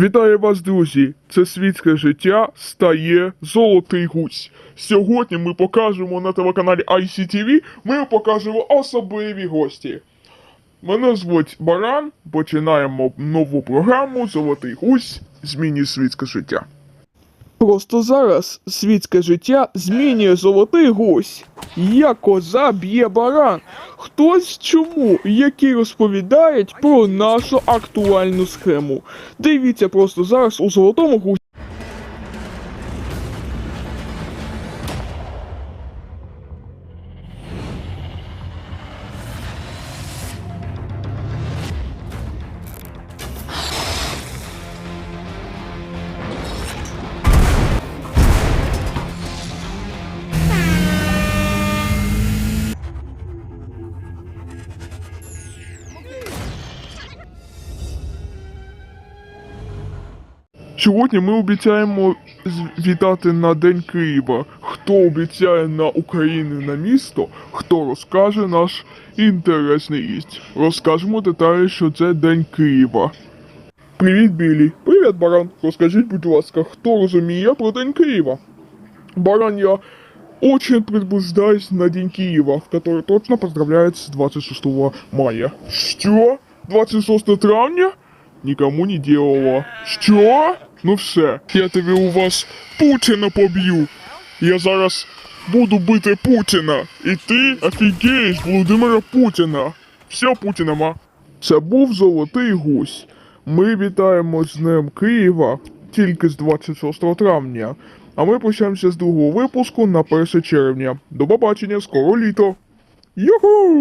Вітаю вас, друзі! Це світське життя стає золотий гусь. Сьогодні ми покажемо на телеканалі ICTV, ми покажемо особливі гості. Мене звуть Баран. Починаємо нову програму Золотий гусь змінює світське життя. Просто зараз світське життя змінює золотий гусь. Як коза б'є баран. Хтось чому, які розповідають про нашу актуальну схему. Дивіться просто зараз у золотому гусі. Сьогодні ми обіцяємо вітати на День Києва. Хто обіцяє на Україну на місто, хто розкаже наш інтересний гість. Розкажемо деталі, що це День Києва. Привіт, Білі. Привіт, Баран. Розкажіть, будь ласка, хто розуміє про День Києва? Баран, я очень предбуждаюсь на День Киева, который точно поздравляется 26 мая. Що? 26 травня? Нікому не делала. Що? Ну все, я тобі у вас Путіна поб'ю. Я зараз буду бити Путіна. І ти офігієш Володимира Путіна. Все, Путіна ма. Це був золотий гусь. Ми вітаємо з Днем Києва тільки з 26 травня. А ми прощаємося з другого випуску на 1 червня. До побачення, скоро літо. Юху!